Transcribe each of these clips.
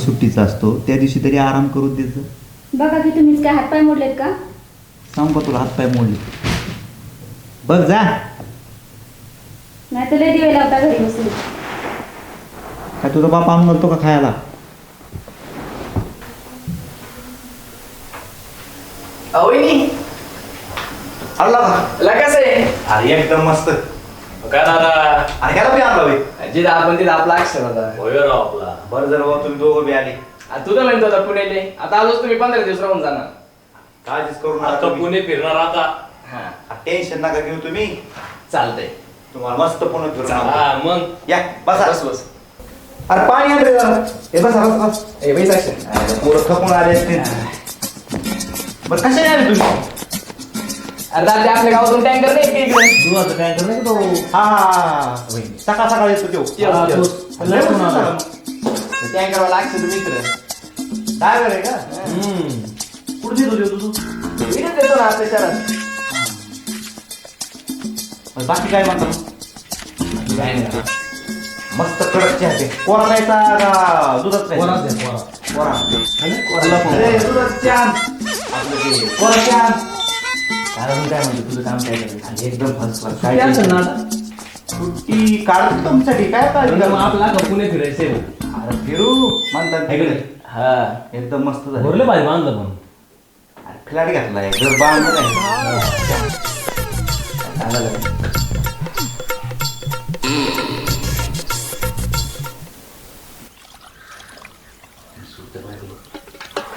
दिवस सुट्टीचा असतो त्या दिवशी तरी आराम करून द्यायचं बघा की तुम्हीच काय हातपाय मोडलेत का? सांग का तुला हातपाय मोडले? बघ जा. नाही तर लय दिवे लावता घरी बसून. काय तुझा बाप आणून घालतो का खायला? आहे अरे एकदम मस्त. काय दादा? आणि ह्याला बी आणला बे. जिथं आपण तिथं आपला अक्षर होता. होय राव आपला. बरं जर बाबा तुम्ही दोघं बी आले. आता तू तर म्हणतो होता पुण्याले. आता आलोच तुम्ही पंधरा दिवस राहून जाणार. काळजीच करू आता नका पुणे फिरणार आता. हा. टेन्शन नका घेऊ तुम्ही. चालतंय. तुम्हाला मस्त पुणे फिरून आणतो. हा मग. या बसा. बस बस. अरे पाणी आण रे जरा. हे बसा बस बस. ए अक्षर अरे, पोरं थकून आले असतील. बरं कशाने आले तुम्ही? अरे दादा ते आपल्या गावातून टँकर नाही का इकडे? दुधाचा टँकर नाही का तो? हा हा, हा. होय. सकाळ सकाळ येतो तो. हा. तो. लय मोठा झाला. टँकरवाला अक्षर मित्र ड्रायव्हर आहे का? कुठे देतो तू इकडेच येतो ना आपल्या शहरात. मग बाकी काय म्हणतो? काय नाही. मस्त कडक चहा पे कोरा प्यायचा का दुधात कोरा अरे दुधात चहा. आपलं ते कोरा चहा. काय म्हणून काय म्हणते तुझं काम काय करायचं एकदम फर्स्ट क्लास काय टेन्शन. सुट्टी काढतो तुमच्यासाठी काय पाहिजे आपला का पुणे फिरायचंय अरे फिरू म्हणतात तिकडे. हा. एकदम मस्त झालं. भरलं पाहिजे बांधलं पण. अरे फ्लॅट घातलाय घर बांधलं नाही. चांगलं झालं.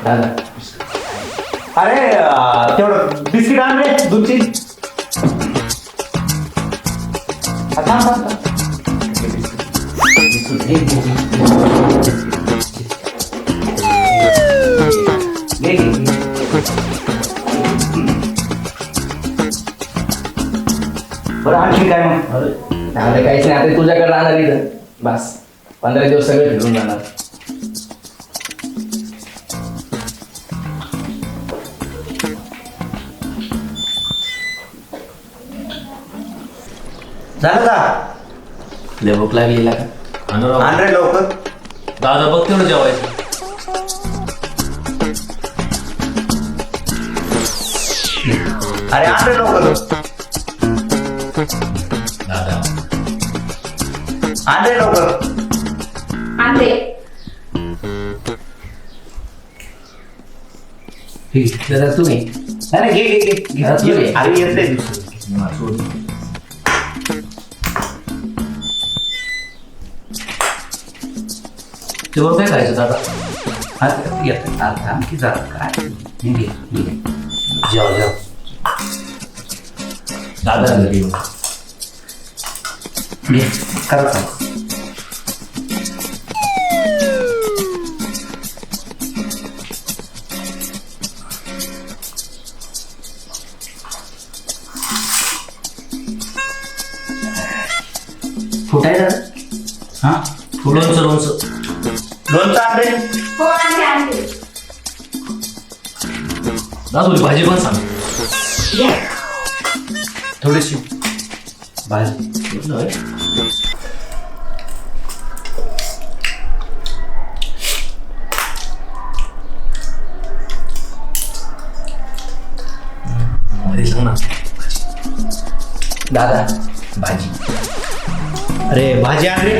दादा. अरे अं, तेवढं बिस्किट आण रे दोन तीन हा, बरं आणखी काय मग. अरे काहीच नाही. आता तुझ्याकडे राहणार इथं. बस. पंधरा दिवस सगळे फिरून जाणार. झालं का? लय भूक लागलेला का आणि राव, आण रे लवकर. दादा बघ तेवढं जेवायचं. अरे आण रे लवकर. दादा. आण रे लवकर. आणते. दादा तुम्ही. नाही, घे घे घे. घे. अरे येते. दुसरं. किंवा काय करायचं दादा हा, येते. आता आणखी जरा काय हे घे, घे. दादा घरी येऊ. घे, करा चालू. फुटायचं हा लोणचं लोणचं लोणचं रे हो आणते आणते दादू भाजी पण सांग? थोडीशी भाजी मध्ये सांग ना. दादा भाजी. अरे भाजी आण रे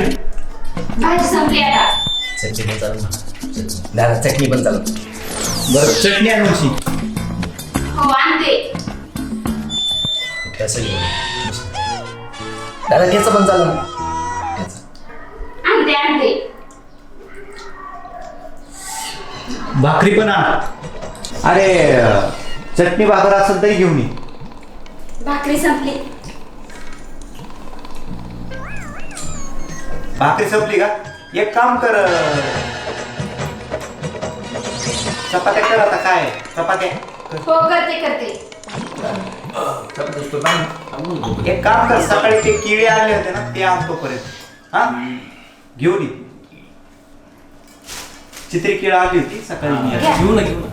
भाजी संपली आता. चटणी पण चालू. चटणी दादा चटणी पण चालू. बरं चटणी आण उशी हो आणते. कसं घेऊ दादा त्याचं पण आणते आणते. भाकरी पण आण. अरे चटणी भाकर असेल तरी घेऊन ये. भाकरी संपली. भाकरी संपली का? एक काम कर. चपात्या कर आता काय? चपात्या. हो करते करते. एक काम कर सकाळी ते किळे आले होते ना ते आणतो परत. हा? घेऊन ये. चित्री किळा आली होती सकाळी मी घ्या. घेऊ ना घेऊ ना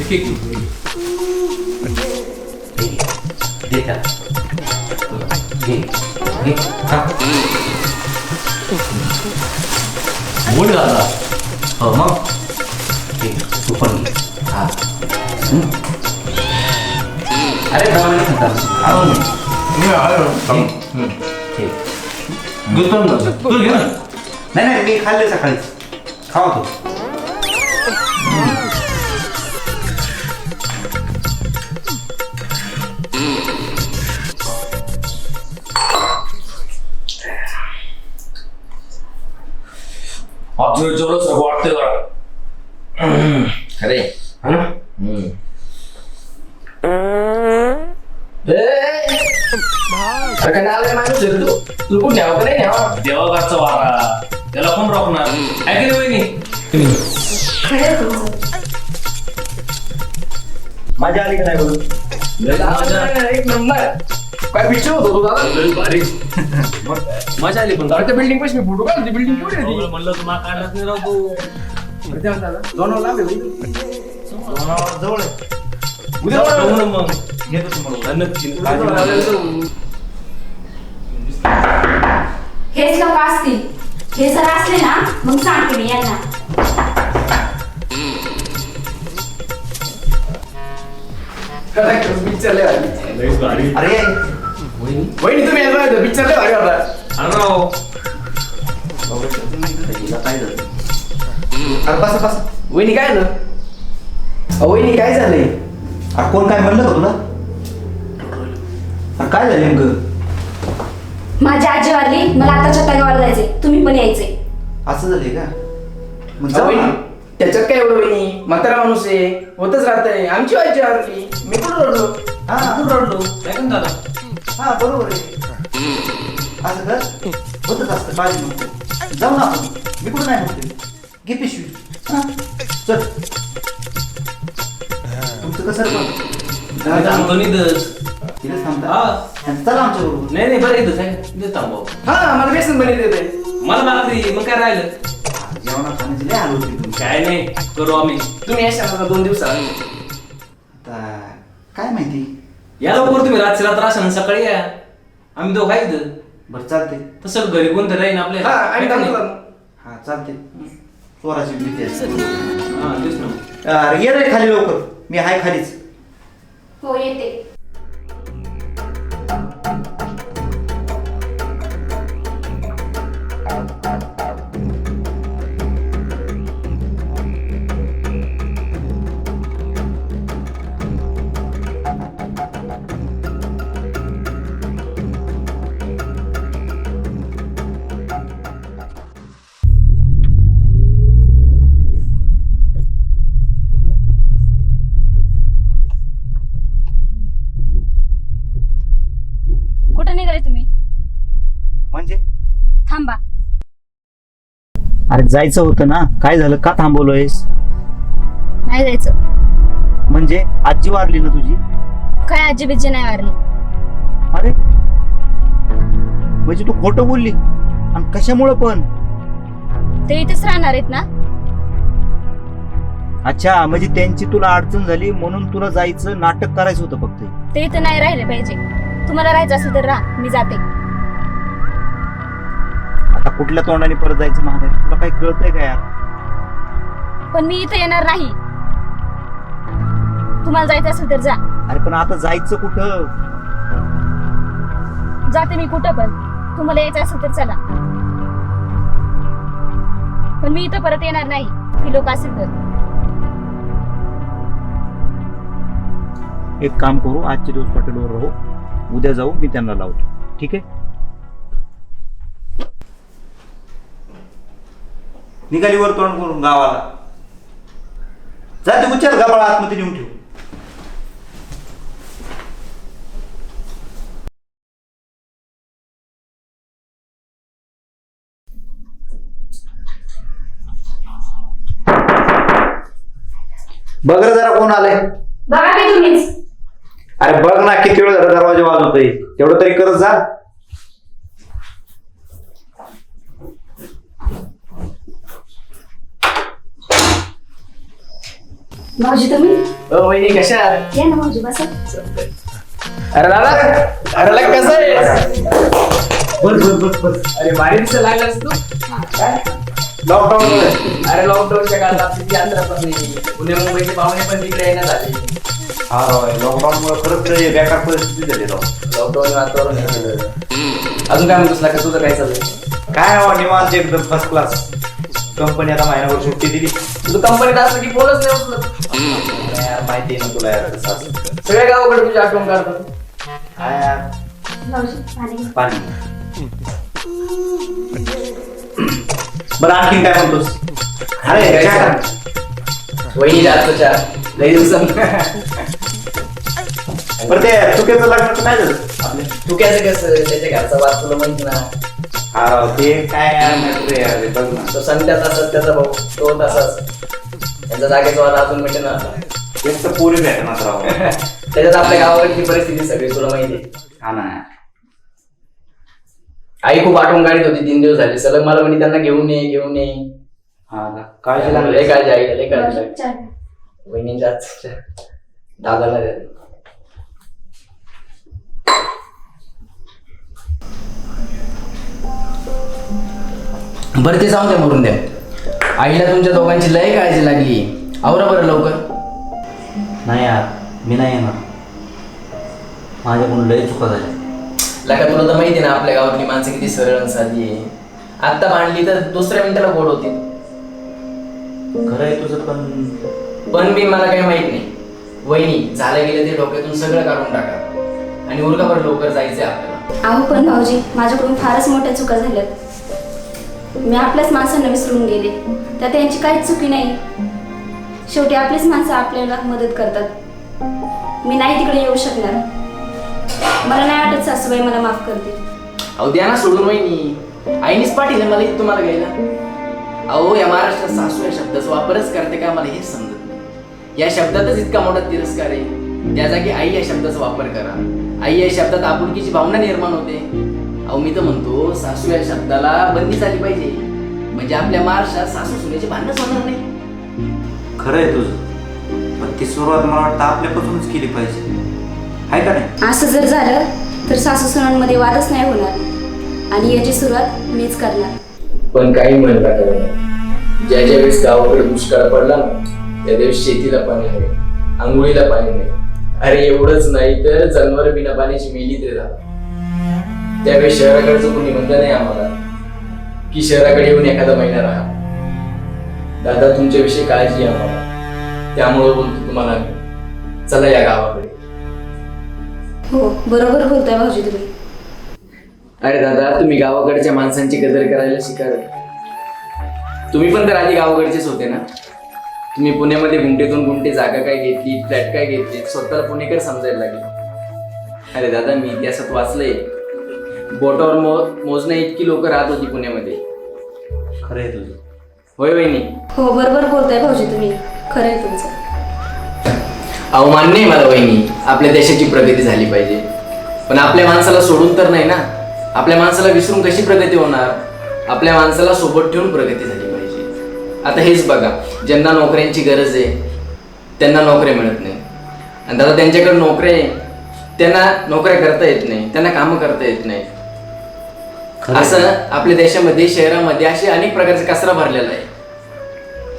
एक एक. घेऊ दे त्याला. घे घे खा. बूट घातला हो मग तू पण घे. हा अरे नाही खाता आणून घे. ठीक घेतो ना तू घे ना नाही नाही मी खाल्ले सकाळीच खावा तू आज जेवढं सर्व वाटतंय जरा खरे हा ना अरे काय नाव आहे माणूस आहे तू तू कोण न्यावं का नाही न्यावं देवाघरचा वारा त्याला कोण रोखणार आहे की नाही वहिनी खरं तुमचं मजा आली का नाही बोलून एक नंबर काय पिक्चर होतो तू दादा? भारी. मजा आली पण. त्या बिल्डिंग पाशी बिल्डिंग काढली. बिल्डिंग केवढी होती म्हणलं तुम्हाला काढलाच नाही राव तू. दोन लांब आहे लोणावळा जवळ आहे. उद्या जाऊ ना मग. येतो तुम्हाला. नक्की हेच लोक असतील. हे जर असले ना मग सांगते मी यांना. भारी. अरे वहिनी तुम्ही यायला पाहिजे पिक्चर लय भारी होता अरे राव हिला काय झालं अरे बस बस वहिनी काय अहो, वहिनी काय झालंय अरे कोण काय म्हणलं का तुला अरे काय झालं नेमकं माझी आजी वारली. मला आताच्या तगावर जायचे तुम्ही पण यायचे असं झालंय का? मग अहो, जाऊ वहिनी ना. त्याच्यात काय एवढं वहिनी? म्हातारा माणूस आहे. होतच राहतंय. आमची वाईची आवडली मी कुठं रडलो? हा. तू रडलो? काय दादा हा बरोबर आहे. असं कर होतच असतं काळजी नको जाऊ ना आपण. मी कुठं नाही म्हणते. घे पिशवी. हा. चल. तुमचं कसं थांबतो निधच तिथेच थांबता? चला आमच्या बरोबर. नाही नाही बरं इथंच आहे इथंच थांबव हा मला बेसन बनवते देते मला भाकरी मग काय राहिलं? जेवणा खाण्याची लय हाल होती तुम्ही काय नाही करू आम्ही. तुम्ही आता दोन दिवसात. आता काय माहिती? या लवकर तुम्ही रात्री रात्र असा आणि सकाळी या. आम्ही दोघं आहे इथं. बरं चालते तसं घरी कोणतं राहीन आपल्या? हा आणि. हा चालते चोराची भीती असते हा तेच ना. अरे ये रे खाली लवकर. मी हाय खालीच. हो येते. जायचं होतं ना? काय झालं? का थांबवलोयस? नाही जायचं. म्हणजे आजी वारली ना तुझी? काय आजी बिजी नाही वारली. अरे! म्हणजे तू खोटं बोलली. आणि कशामुळं पण? ते इथेच राहणार आहेत ना? अच्छा म्हणजे त्यांची तुला अडचण झाली म्हणून तुला जायचं नाटक करायचं होतं फक्त. ते इथं नाही राहिले पाहिजे. तुम्हाला राहायचं असेल तर राहा मी जाते. आता कुठल्या तोंडाने परत जायचं महाराज? तुला काही कळतंय का यार? पण मी इथं येणार नाही. तुम्हाला जायचं असेल तर जा. अरे पण आता जायचं कुठं? जाते मी कुठं पण. तुम्हाला यायचं असेल तर चला. पण मी इथं परत येणार नाही. ही लोक असेल तर. एक काम करू आजचे दिवस हॉटेलवर राहू. उद्या जाऊ मी त्यांना लावतो. ठीक आहे? निघाली वर तोंड करून गावाला. जा ते उच्चार गाबाळा आतमध्ये नेऊन ठेव. बघ रे जरा कोण आलंय. बघा की तुम्हीच. अरे बघ ना किती वेळ झाला दरवाजा वाजवतोय. तेवढं तरी करत जा. भाऊजी तुम्ही? अ, वहिनी कशा आहात? या ना भाऊजी बसा. अरे दादा अरे लग कसं आहे? बस बस बस बस. अरे भारी दिसायला लागलास तू. काय? लॉकडाऊन अरे लॉकडाऊनच्या काळात आपली यात्रा पण नाही पुणे मुंबईचे पाहुणे पण तिकडे येण्यात आले हा राव लॉकडाऊन मुळे खरंच ते बेकार परिस्थिती झाली राव. लॉकडाऊन वातावरण हे सगळं. अजून काय म्हणतोस? का तुझं काय चाललंय? काय राव निवांत एकदम फर्स्ट क्लास कंपनी आता महिनाभर सुट्टी दिली. तुझं कंपनीत असलं की फोनच नाही उचलत. यार माहिती आहे ना तुला यार कसं असतं. सगळ्या गावाकडे तुझी आठवण काढतात काय यार भाऊजी पाणी बरं आणखीन काय म्हणतोस? अरे काय. वहिनी जास्त चार लई दिवसात बरं ते चुकीचं लग्नाचं काय झालं? आपले तू कसं? कसं त्याच्या घरचा वाद तुला माहिती ना? हा ते काय यार आहे? यार, बघ ना तो भाऊ तो तसाच. त्यांचा जागेचा वाद अजून मिळते ना एक तर पोरी भेटणार राव त्याच्यात आपल्या गावाकडची परिस्थिती सगळी तुला माहिती आहे. हा ना. आई खूप आठवण काढत होती तीन दिवस झाले. सलग मला म्हणे त्यांना घेऊन ये घेऊन ये. हा ना काळजी लागली. काळजी आईला लय काळजी लागली. दादाला द्या. बरं ते जाऊ द्या मरून द्या आईला तुमच्या दोघांची लय काळजी लागली. आवरा बरं लवकर. नाही यार मी नाही येणार. माझ्याकडून लय चुका झाल्या. लका तुला तर माहिती आहे ना आपल्या गावातली माणसं किती सरळ आणि साधी आहे. आत्ता भांडली तर दुसऱ्या मिनिटाला गोड होती खरं आहे तुझं पण पण मी मला काही माहीत नाही. वहिनी झालं गेलं ते डोक्यातून सगळं काढून टाका. आणि उरका बरं लवकर जायचंय आपल्याला. अहो पण भाऊजी माझ्याकडून फारच मोठ्या चुका झाल्यात. मी आपल्याच माणसांना विसरून गेले. त्यात त्यांची काहीच चुकी नाही. शेवटी आपलीच माणसं आपल्याला मदत करतात. मी नाही तिकडे येऊ शकणार. मला नाही वाटत सासूबाई मला माफ करते अहो द्या ना सोडून वहिनी. आईनीच पाठीले मला इथं तुम्हाला घ्यायला. अहो या महाराष्ट्रात सासू या शब्दाचा वापरच करते का मला हेच समजत नाही. या शब्दातच इतका मोठा तिरस्कार आहे. त्या जागी आई या शब्दाचा वापर करा. आई या शब्दात आपुलकीची भावना निर्माण होते. अहो मी तर म्हणतो सासू या शब्दाला बंदी झाली पाहिजे. म्हणजे आपल्या महाराष्ट्रात सासू सुनेची भांडणच होणार नाही. खरं आहे तुझं. पण ती सुरुवात मला वाटतं आपल्यापासूनच केली पाहिजे. आहे का नाही? असं जर झालं तर सासू सुनांमध्ये वादच नाही होणार. आणि याची सुरुवात मीच करणार. पण काही म्हणता ज्या ज्या वेळेस गावाकडे दुष्काळ पडला ना त्या दिवस शेतीला पाणी नाही आंघोळीला पाणी नाही. अरे एवढंच नाही तर जनावर बिना पाण्याची मेली तरी राहत त्यावेळेस शहराकडचं कोणी म्हणलं नाही आम्हाला की शहराकडे येऊन एखादा महिना राहा. दादा तुमच्याविषयी काळजी आम्हाला. त्यामुळे बोलतो तुम्हाला. चला या गावाकडे. हो बरोबर बोलताय भाऊजी तुम्ही. अरे दादा तुम्ही गावाकडच्या माणसांची कदर करायला शिकावे तुम्ही पण तर आधी गावाकडचेच होते ना? तुम्ही पुण्यामध्ये गुंटेतून गुंटे जागा काय घेतली फ्लॅट काय घेतली स्वतःला पुणेकर समजायला लागले. अरे दादा मी इतिहासात वाचलंय. बोटावर मो मोजण्या इतकी लोक राहत होती पुण्यामध्ये. खरं आहे तुझं. होय वहिनी? हो बरोबर बोलताय भाऊजी तुम्ही. खरं आहे तुमचं. अहो मान्य आहे मला वहिनी. आपल्या देशाची प्रगती झाली पाहिजे. पण आपल्या माणसाला सोडून तर नाही ना? आपल्या माणसाला विसरून कशी प्रगती होणार? आपल्या माणसाला सोबत ठेवून प्रगती झाली पाहिजे. आता हेच बघा ज्यांना नोकऱ्यांची गरज आहे त्यांना नोकऱ्या मिळत नाही. आणि दादा त्यांच्याकडे नोकऱ्या आहे त्यांना नोकऱ्या करता येत नाही त्यांना कामं करता येत नाही. असं आपल्या देशामध्ये शहरामध्ये असे अनेक प्रकारचे कचरा भरलेला आहे.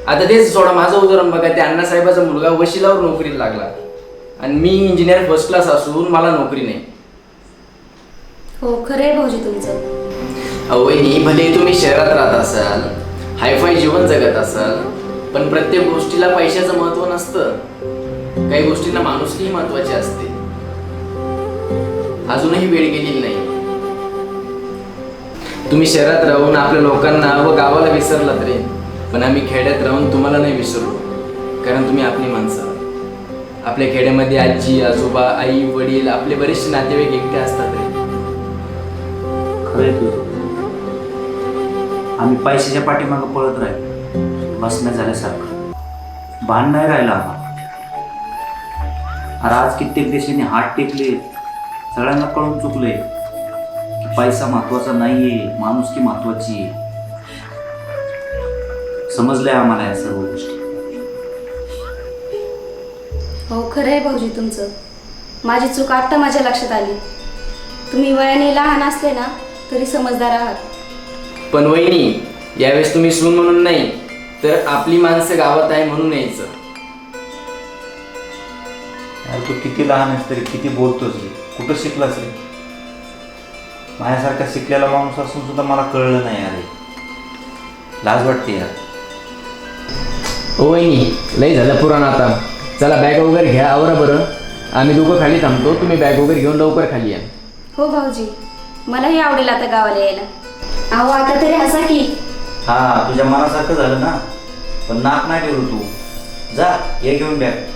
आता तेच सोडा माझं उदाहरण बघा त्या अण्णासाहेबाचा मुलगा वशिलावर नोकरीला लागला. आणि मी इंजिनियर फर्स्ट क्लास असून मला नोकरी नाही. हो खरं आहे भाऊजी तुमचं. अहो भले तुम्ही शहरात राहत असाल हायफाय जीवन जगत असाल पण प्रत्येक गोष्टीला पैशाचं महत्त्व नसतं. काही गोष्टींना माणुसकीही महत्वाची असते. अजूनही वेळ गेलेली नाही. तुम्ही शहरात राहून आपल्या लोकांना व गावाला विसरलात रे. पण आम्ही खेड्यात राहून तुम्हाला नाही विसरलो. कारण तुम्ही आपली माणसं आहात. आपल्या खेड्यामध्ये आजी आजोबा आई वडील आपले बरेचसे नातेवाईक एकटे असतात रे. खरं तुझं आम्ही पैशाच्या पाठीमागं पळत राहिलो. बसण्या झाल्यासारखं. भान नाही राहिला आम्हाला. अरे आज कित्येक देशांनी हात टेकले. सगळ्यांना कळून चुकले. पैसा महत्त्वाचा नाहीये माणुसकी महत्वाची आहे. समजलंय आम्हाला या सर्व गोष्टी. हो खरं आहे भाऊजी तुमचं. माझी चूक आत्ता माझ्या लक्षात आली. तुम्ही वयाने लहान असले ना तरी समजदार आहात. पण वहिनी यावेळेस तुम्ही सून म्हणून नाही तर आपली माणसं गावात आहे म्हणून यायचं. अरे तू किती लहान आहेस तरी किती बोलतोस रे? कुठं शिकलास रे? माझ्यासारखा शिकलेला माणूस असून सुद्धा मला कळलं नाही अरे लाज वाटते यार. ओ वहिनी लय झालं पुराण आता. चला बॅग वगैरे घ्या आवरा बरं. आम्ही दोघं खाली थांबतो. तुम्ही बॅग वगैरे घेऊन लवकर खाली या. हो भाऊजी. मलाही आवडेल आता गावाला यायला. अहो आता तरी हसा की. हा तुझ्या मनासारखं झालं ना. पण नाक नाही ठेवलं तू. जा ये घेऊन बॅग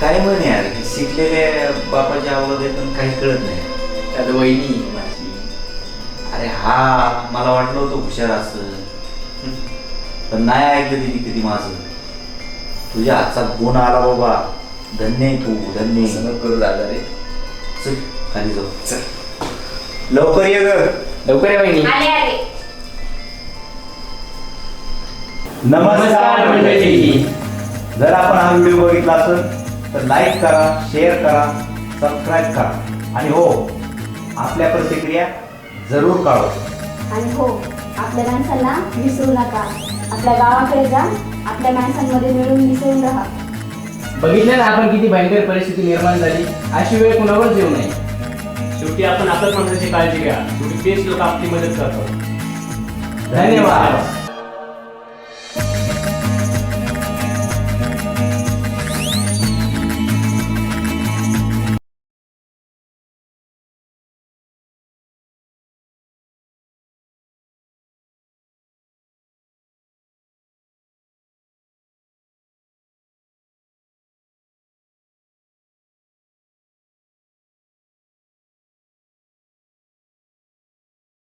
काय म्हण यार? हे शिकलेले बापाची आवड आहे पण काही कळत नाही. आता वहिनी माझी. अरे हा मला वाटलं होतं हुशार असं. पण नाही ऐकलं तिने कधी माझं. तुझ्या हातचा गुण आला बाबा. धन्य तू धन्य. समज करू दादा रे. चल खाली जाऊ. चल. लवकर ये ग. लवकर या वहिनी. आले आले. नमस्कार मंडळी. जर आपण हा व्हिडिओ बघितला असेल तर लाईक करा शेअर करा सबस्क्राईब करा. आणि हो आपल्या प्रतिक्रिया जरूर कळवा आणि हो आपल्या माणसांना विसरू नका. आपल्या गावाकडे जा आपल्या माणसांमध्ये मिळून मिसळून राहा. बघितलं ना आपण किती भयंकर परिस्थिती निर्माण झाली? अशी वेळ कुणावरच येऊ नये? शेवटी आपण आपल्याच माणसाची काळजी घ्या. शेवटी तेच लोक आपली मदत करतात धन्यवाद.